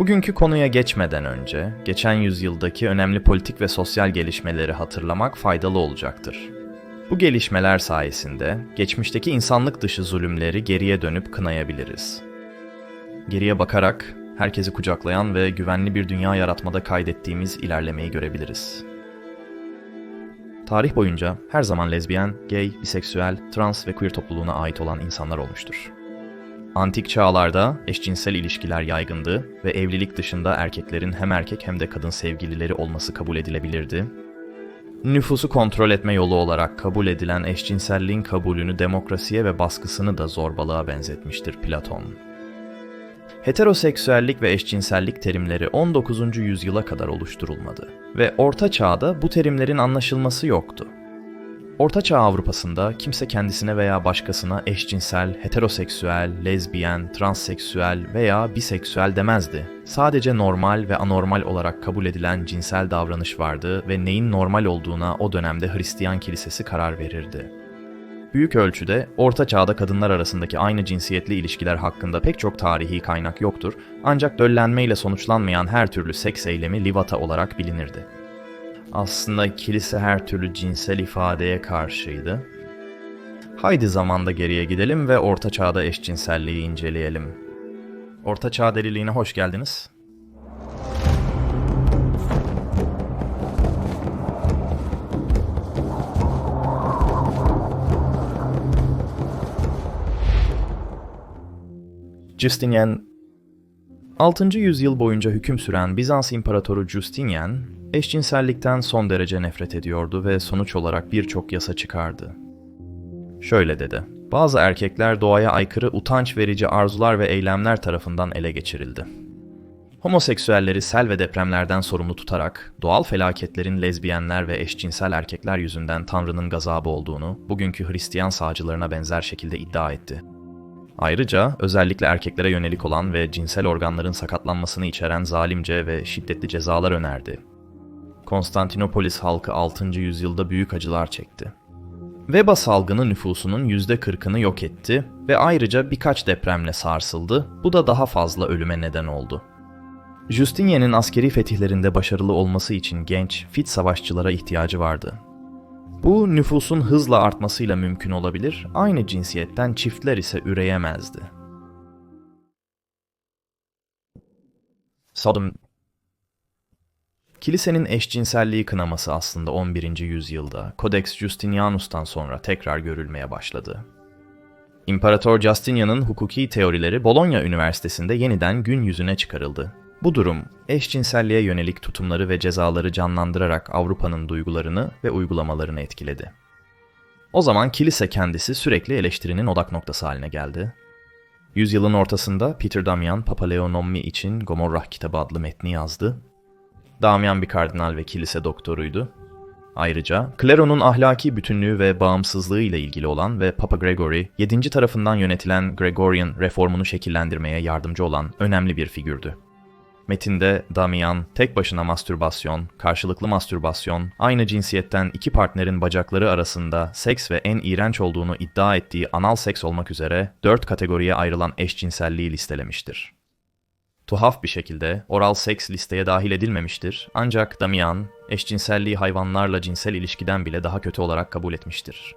Bugünkü konuya geçmeden önce, geçen yüzyıldaki önemli politik ve sosyal gelişmeleri hatırlamak faydalı olacaktır. Bu gelişmeler sayesinde geçmişteki insanlık dışı zulümleri geriye dönüp kınayabiliriz. Geriye bakarak herkesi kucaklayan ve güvenli bir dünya yaratmada kaydettiğimiz ilerlemeyi görebiliriz. Tarih boyunca her zaman lezbiyen, gay, biseksüel, trans ve queer topluluğuna ait olan insanlar olmuştur. Antik çağlarda eşcinsel ilişkiler yaygındı ve evlilik dışında erkeklerin hem erkek hem de kadın sevgilileri olması kabul edilebilirdi. Nüfusu kontrol etme yolu olarak kabul edilen eşcinselliğin kabulünü demokrasiye ve baskısını da zorbalığa benzetmiştir Platon. Heteroseksüellik ve eşcinsellik terimleri 19. yüzyıla kadar oluşturulmadı ve Orta Çağ'da bu terimlerin anlaşılması yoktu. Orta Çağ Avrupa'sında kimse kendisine veya başkasına eşcinsel, heteroseksüel, lezbiyen, transseksüel veya biseksüel demezdi. Sadece normal ve anormal olarak kabul edilen cinsel davranış vardı ve neyin normal olduğuna o dönemde Hristiyan kilisesi karar verirdi. Büyük ölçüde Orta Çağ'da kadınlar arasındaki aynı cinsiyetli ilişkiler hakkında pek çok tarihi kaynak yoktur ancak döllenmeyle sonuçlanmayan her türlü seks eylemi livata olarak bilinirdi. Aslında kilise her türlü cinsel ifadeye karşıydı. Haydi zamanda geriye gidelim ve Orta Çağ'da eşcinselliği inceleyelim. Orta Çağ deliliğine hoş geldiniz. Justinian 6. yüzyıl boyunca hüküm süren Bizans İmparatoru Justinian, eşcinsellikten son derece nefret ediyordu ve sonuç olarak birçok yasa çıkardı. Şöyle dedi, bazı erkekler doğaya aykırı utanç verici arzular ve eylemler tarafından ele geçirildi. Homoseksüelleri sel ve depremlerden sorumlu tutarak doğal felaketlerin lezbiyenler ve eşcinsel erkekler yüzünden Tanrı'nın gazabı olduğunu bugünkü Hristiyan sağcılarına benzer şekilde iddia etti. Ayrıca özellikle erkeklere yönelik olan ve cinsel organların sakatlanmasını içeren zalimce ve şiddetli cezalar önerdi. Konstantinopolis halkı 6. yüzyılda büyük acılar çekti. Veba salgını nüfusunun %40'ını yok etti ve ayrıca birkaç depremle sarsıldı. Bu da daha fazla ölüme neden oldu. Justinian'in askeri fetihlerinde başarılı olması için genç, fit savaşçılara ihtiyacı vardı. Bu nüfusun hızla artmasıyla mümkün olabilir, aynı cinsiyetten çiftler ise üreyemezdi. Sodom Kilisenin eşcinselliği kınaması aslında 11. yüzyılda Codex Justinianus'tan sonra tekrar görülmeye başladı. İmparator Justinian'ın hukuki teorileri Bologna Üniversitesi'nde yeniden gün yüzüne çıkarıldı. Bu durum, eşcinselliğe yönelik tutumları ve cezaları canlandırarak Avrupa'nın duygularını ve uygulamalarını etkiledi. O zaman kilise kendisi sürekli eleştirinin odak noktası haline geldi. Yüzyılın ortasında Peter Damian Papa Leo Nommi için Gomorrah kitabı adlı metni yazdı. Damian bir kardinal ve kilise doktoruydu. Ayrıca Klero'nun ahlaki bütünlüğü ve bağımsızlığı ile ilgili olan ve Papa Gregory 7. tarafından yönetilen Gregorian reformunu şekillendirmeye yardımcı olan önemli bir figürdü. Metinde Damian, tek başına mastürbasyon, karşılıklı mastürbasyon, aynı cinsiyetten iki partnerin bacakları arasında seks ve en iğrenç olduğunu iddia ettiği anal seks olmak üzere dört kategoriye ayrılan eşcinselliği listelemiştir. Tuhaf bir şekilde oral seks listeye dahil edilmemiştir ancak Damian, eşcinselliği hayvanlarla cinsel ilişkiden bile daha kötü olarak kabul etmiştir.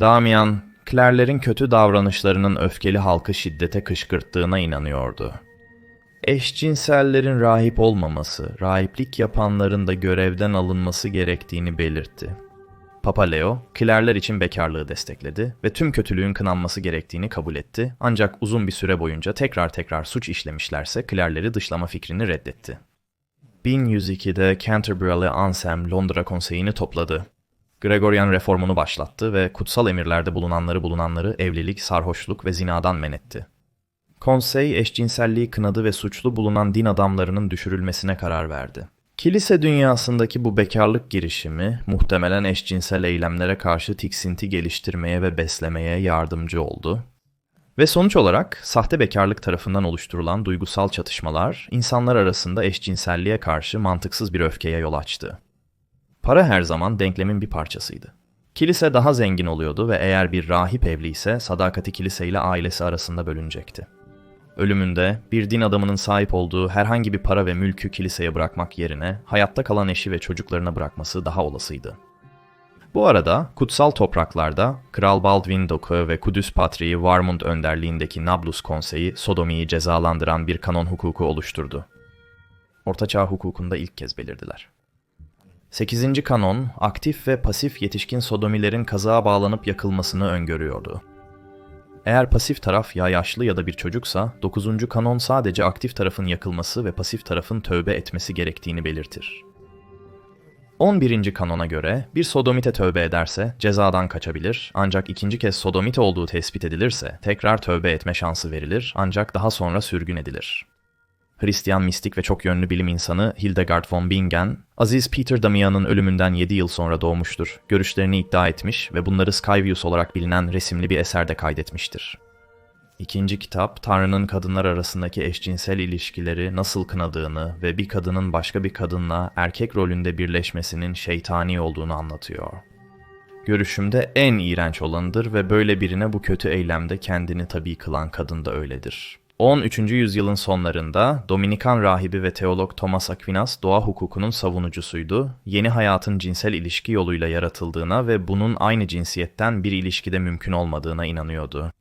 Damian, klerlerin kötü davranışlarının öfkeli halkı şiddete kışkırttığına inanıyordu eşcinsellerin rahip olmaması, rahiplik yapanların da görevden alınması gerektiğini belirtti. Papa Leo, kilerler için bekarlığı destekledi ve tüm kötülüğün kınanması gerektiğini kabul etti ancak uzun bir süre boyunca tekrar tekrar suç işlemişlerse kilerleri dışlama fikrini reddetti. 1102'de Canterbury'li Ansem Londra Konseyi'ni topladı. Gregorian reformunu başlattı ve kutsal emirlerde bulunanları bulunanları evlilik, sarhoşluk ve zinadan men etti. Konsey eşcinselliği kınadı ve suçlu bulunan din adamlarının düşürülmesine karar verdi. Kilise dünyasındaki bu bekarlık girişimi muhtemelen eşcinsel eylemlere karşı tiksinti geliştirmeye ve beslemeye yardımcı oldu. Ve sonuç olarak sahte bekarlık tarafından oluşturulan duygusal çatışmalar insanlar arasında eşcinselliğe karşı mantıksız bir öfkeye yol açtı. Para her zaman denklemin bir parçasıydı. Kilise daha zengin oluyordu ve eğer bir rahip evliyse sadakati kilise ile ailesi arasında bölünecekti. Ölümünde bir din adamının sahip olduğu herhangi bir para ve mülkü kiliseye bırakmak yerine hayatta kalan eşi ve çocuklarına bırakması daha olasıydı. Bu arada kutsal topraklarda Kral Baldwin Doku ve Kudüs Patriği Warmund önderliğindeki Nablus Konseyi sodomiyi cezalandıran bir kanon hukuku oluşturdu. Ortaçağ hukukunda ilk kez belirdiler. 8. kanon, aktif ve pasif yetişkin sodomilerin kazığa bağlanıp yakılmasını öngörüyordu. Eğer pasif taraf ya yaşlı ya da bir çocuksa, 9. kanon sadece aktif tarafın yakılması ve pasif tarafın tövbe etmesi gerektiğini belirtir. 11. kanona göre bir sodomite tövbe ederse cezadan kaçabilir ancak ikinci kez sodomite olduğu tespit edilirse tekrar tövbe etme şansı verilir ancak daha sonra sürgün edilir. Hristiyan mistik ve çok yönlü bilim insanı Hildegard von Bingen, Aziz Peter Damian'ın ölümünden 7 yıl sonra doğmuştur. Görüşlerini iddia etmiş ve bunları Skyviews olarak bilinen resimli bir eserde kaydetmiştir. İkinci kitap, Tanrı'nın kadınlar arasındaki eşcinsel ilişkileri nasıl kınadığını ve bir kadının başka bir kadınla erkek rolünde birleşmesinin şeytani olduğunu anlatıyor. Görüşümde en iğrenç olanıdır ve böyle birine bu kötü eylemde kendini tabii kılan kadın da öyledir. 13. yüzyılın sonlarında Dominikan rahibi ve teolog Thomas Aquinas doğa hukukunun savunucusuydu. Yeni hayatın cinsel ilişki yoluyla yaratıldığına ve bunun aynı cinsiyetten bir ilişkide mümkün olmadığına inanıyordu.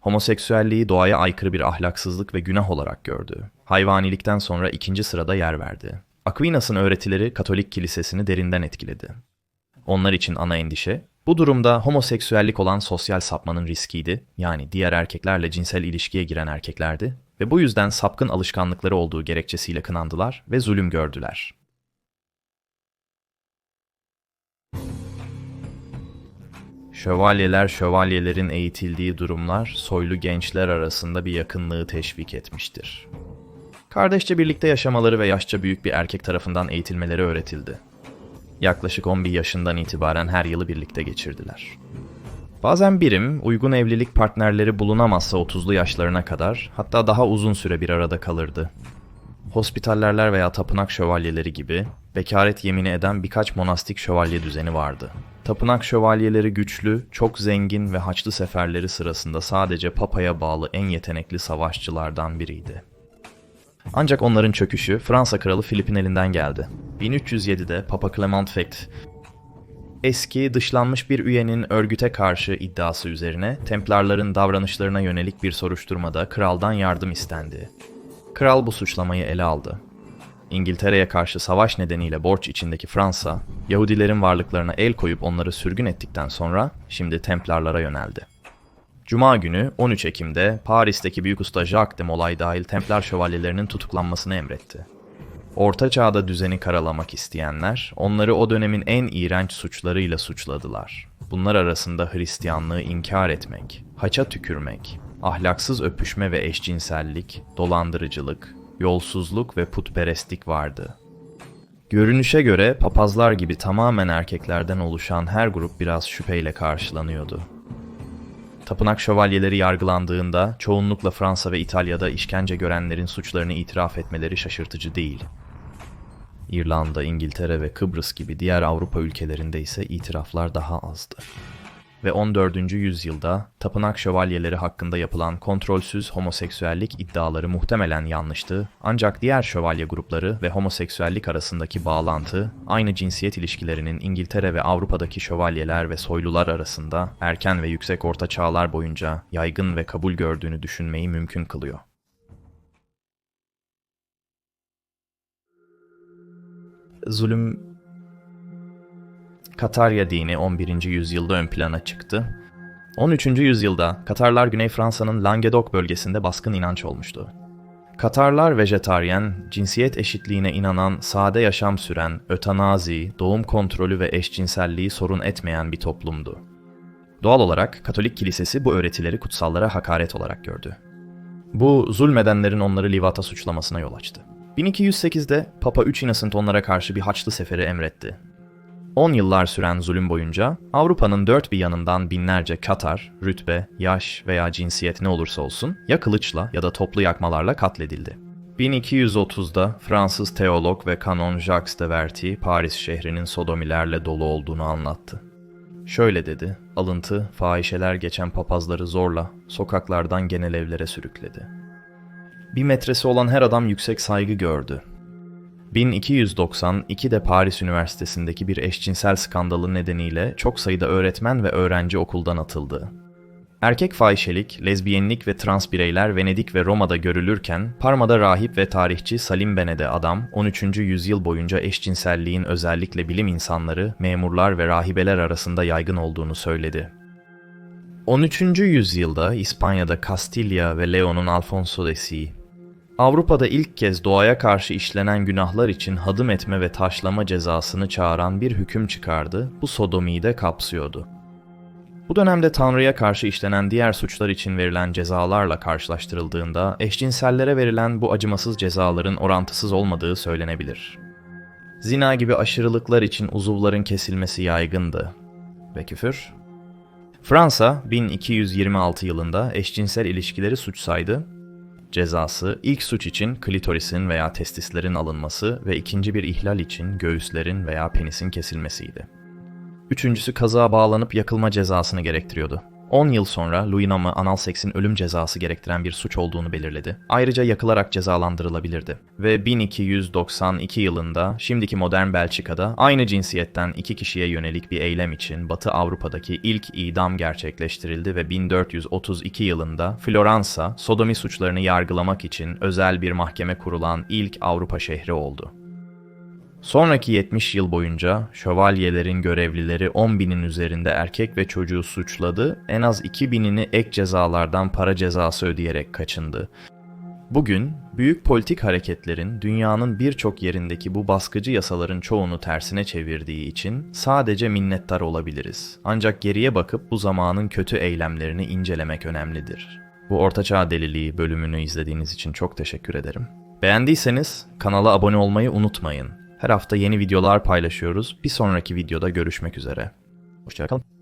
Homoseksüelliği doğaya aykırı bir ahlaksızlık ve günah olarak gördü. Hayvanilikten sonra ikinci sırada yer verdi. Aquinas'ın öğretileri Katolik kilisesini derinden etkiledi. Onlar için ana endişe, bu durumda homoseksüellik olan sosyal sapmanın riskiydi, yani diğer erkeklerle cinsel ilişkiye giren erkeklerdi ve bu yüzden sapkın alışkanlıkları olduğu gerekçesiyle kınandılar ve zulüm gördüler. Şövalyeler şövalyelerin eğitildiği durumlar soylu gençler arasında bir yakınlığı teşvik etmiştir. Kardeşçe birlikte yaşamaları ve yaşça büyük bir erkek tarafından eğitilmeleri öğretildi. Yaklaşık 11 yaşından itibaren her yılı birlikte geçirdiler. Bazen birim, uygun evlilik partnerleri bulunamazsa 30'lu yaşlarına kadar, hatta daha uzun süre bir arada kalırdı. Hospitallerler veya tapınak şövalyeleri gibi, bekaret yemini eden birkaç monastik şövalye düzeni vardı. Tapınak şövalyeleri güçlü, çok zengin ve haçlı seferleri sırasında sadece papaya bağlı en yetenekli savaşçılardan biriydi. Ancak onların çöküşü Fransa kralı Filip'in elinden geldi. 1307'de Papa Clement Fekt, eski dışlanmış bir üyenin örgüte karşı iddiası üzerine Templarların davranışlarına yönelik bir soruşturmada kraldan yardım istendi. Kral bu suçlamayı ele aldı. İngiltere'ye karşı savaş nedeniyle borç içindeki Fransa, Yahudilerin varlıklarına el koyup onları sürgün ettikten sonra şimdi Templarlara yöneldi. Cuma günü 13 Ekim'de Paris'teki büyük usta Jacques de Molay dahil Templar şövalyelerinin tutuklanmasını emretti. Orta çağda düzeni karalamak isteyenler onları o dönemin en iğrenç suçlarıyla suçladılar. Bunlar arasında Hristiyanlığı inkar etmek, haça tükürmek, ahlaksız öpüşme ve eşcinsellik, dolandırıcılık, yolsuzluk ve putperestlik vardı. Görünüşe göre papazlar gibi tamamen erkeklerden oluşan her grup biraz şüpheyle karşılanıyordu. Tapınak şövalyeleri yargılandığında çoğunlukla Fransa ve İtalya'da işkence görenlerin suçlarını itiraf etmeleri şaşırtıcı değil. İrlanda, İngiltere ve Kıbrıs gibi diğer Avrupa ülkelerinde ise itiraflar daha azdı. Ve 14. yüzyılda tapınak şövalyeleri hakkında yapılan kontrolsüz homoseksüellik iddiaları muhtemelen yanlıştı ancak diğer şövalye grupları ve homoseksüellik arasındaki bağlantı aynı cinsiyet ilişkilerinin İngiltere ve Avrupa'daki şövalyeler ve soylular arasında erken ve yüksek orta çağlar boyunca yaygın ve kabul gördüğünü düşünmeyi mümkün kılıyor. Zulüm Katarya dini 11. yüzyılda ön plana çıktı. 13. yüzyılda Katarlar Güney Fransa'nın Languedoc bölgesinde baskın inanç olmuştu. Katarlar vejetaryen, cinsiyet eşitliğine inanan, sade yaşam süren, ötanazi, doğum kontrolü ve eşcinselliği sorun etmeyen bir toplumdu. Doğal olarak Katolik kilisesi bu öğretileri kutsallara hakaret olarak gördü. Bu zulmedenlerin onları livata suçlamasına yol açtı. 1208'de Papa 3 Innocent onlara karşı bir haçlı seferi emretti 10 yıllar süren zulüm boyunca Avrupa'nın dört bir yanından binlerce Katar, rütbe, yaş veya cinsiyet ne olursa olsun ya kılıçla ya da toplu yakmalarla katledildi. 1230'da Fransız teolog ve kanon Jacques de Verty Paris şehrinin sodomilerle dolu olduğunu anlattı. Şöyle dedi, alıntı, fahişeler geçen papazları zorla sokaklardan genel evlere sürükledi. bir metresi olan her adam yüksek saygı gördü. 1292'de Paris Üniversitesi'ndeki bir eşcinsel skandalı nedeniyle çok sayıda öğretmen ve öğrenci okuldan atıldı. Erkek fahişelik, lezbiyenlik ve trans bireyler Venedik ve Roma'da görülürken, Parma'da rahip ve tarihçi Salim Benede adam, 13. yüzyıl boyunca eşcinselliğin özellikle bilim insanları, memurlar ve rahibeler arasında yaygın olduğunu söyledi. 13. yüzyılda İspanya'da Kastilya ve Leon'un Alfonso Desi, Avrupa'da ilk kez doğaya karşı işlenen günahlar için hadım etme ve taşlama cezasını çağıran bir hüküm çıkardı, bu sodomiyi de kapsıyordu. Bu dönemde Tanrı'ya karşı işlenen diğer suçlar için verilen cezalarla karşılaştırıldığında eşcinsellere verilen bu acımasız cezaların orantısız olmadığı söylenebilir. Zina gibi aşırılıklar için uzuvların kesilmesi yaygındı. Ve küfür? Fransa 1226 yılında eşcinsel ilişkileri suç saydı. Cezası ilk suç için klitorisin veya testislerin alınması ve ikinci bir ihlal için göğüslerin veya penisin kesilmesiydi. Üçüncüsü kazığa bağlanıp yakılma cezasını gerektiriyordu. 10 yıl sonra Louis anal seksin ölüm cezası gerektiren bir suç olduğunu belirledi. Ayrıca yakılarak cezalandırılabilirdi. Ve 1292 yılında şimdiki modern Belçika'da aynı cinsiyetten iki kişiye yönelik bir eylem için Batı Avrupa'daki ilk idam gerçekleştirildi ve 1432 yılında Floransa, sodomi suçlarını yargılamak için özel bir mahkeme kurulan ilk Avrupa şehri oldu. Sonraki 70 yıl boyunca şövalyelerin görevlileri 10 binin üzerinde erkek ve çocuğu suçladı, en az 2 binini ek cezalardan para cezası ödeyerek kaçındı. Bugün büyük politik hareketlerin dünyanın birçok yerindeki bu baskıcı yasaların çoğunu tersine çevirdiği için sadece minnettar olabiliriz. Ancak geriye bakıp bu zamanın kötü eylemlerini incelemek önemlidir. Bu Ortaçağ Deliliği bölümünü izlediğiniz için çok teşekkür ederim. Beğendiyseniz kanala abone olmayı unutmayın. Her hafta yeni videolar paylaşıyoruz. Bir sonraki videoda görüşmek üzere. Hoşçakalın.